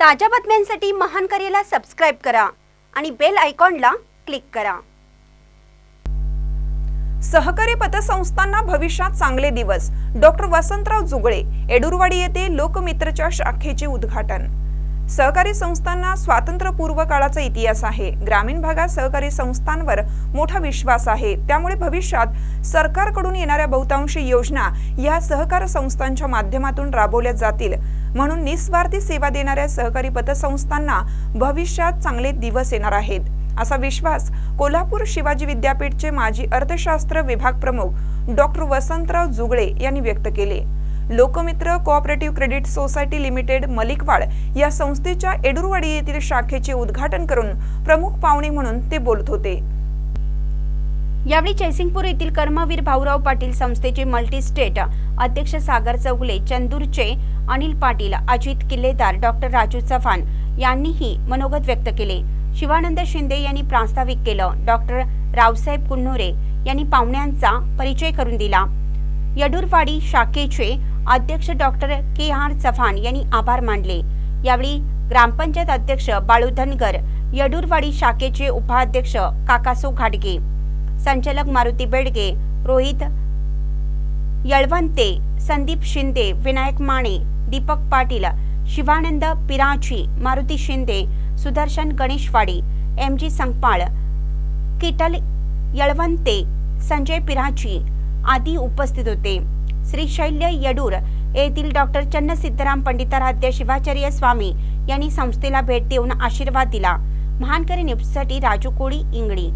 ताज्या बातम्यांसाठी महान करेला सबस्क्राईब करा आणि बेल आयकॉनला क्लिक करा. सहकारी पतसंस्थांना भविष्यात चांगले दिवस. डॉक्टर वसंतराव जुगळे एडुरवाडी येथे लोकमित्रच्या शाखेचे उद्घाटन. सहकारी संस्थांना स्वातंत्र्यपूर्व काळाचा इतिहास आहे. ग्रामीण भागात सहकारी संस्थांवर मोठा विश्वास आहे. त्यामुळे भविष्यात सरकारकडून येणाऱ्या बहुतांशी योजना या सहकार संस्थांच्या माध्यमातून राबवल्या जातील. म्हणून निस्वार्थी सेवा देणाऱ्या सहकारी पतसंस्थांना भविष्यात चांगले दिवस येणार आहेत. असा विश्वास कोल्हापूर शिवाजी विद्यापीठचे माजी अर्थशास्त्र विभाग प्रमुख डॉक्टर वसंतराव जुगळे यांनी व्यक्त केले. Lokmitra cooperative credit society limited Malikwad या संस्थेच्या एडुरवाडी येथील शाखेचे उद्घाटन करून प्रमुख पाहुणे म्हणून ते बोलत होते. यावेळी जयसिंगपूर येथील कर्मवीर भाऊराव पाटील संस्थेचे मल्टी स्टेट अध्यक्ष सागर चौगले चंदूरचे अनिल पाटील अजित किल्लेदार डॉक्टर राजू चव्हाण यांनीही मनोगत व्यक्त केले. शिवानंद शिंदे यांनी प्रास्ताविक केलं. डॉक्टर रावसाहेब कुन्नुरे यांनी पाहुण्यांचा परिचय करून दिला. यडुरवाडी शाखेचे अध्यक्ष डॉक्टर के आर चव्हाण यांनी आभार मानले. यावेळी ग्रामपंचायत अध्यक्ष बाळू धनगर यडुरवाडी शाखेचे उपाध्यक्ष काकासो घाटगे संचालक मारुती बेडगे रोहित यळवंते संदीप शिंदे विनायक माने दीपक पाटील शिवानंद पिराची मारुती शिंदे सुदर्शन गणेशवाडी एम जी संगपाळ किटल यळवंते संजय पिराची आदी उपस्थित होते. श्रीशैल्य येडूर यडूर येथील डॉक्टर चन्न सिद्धराम पंडिताराध्य शिवाचार्य स्वामी यांनी संस्थेला भेट देऊन आशीर्वाद दिला. महानकरी न्यूजसाठी राजू कोळी इंगडी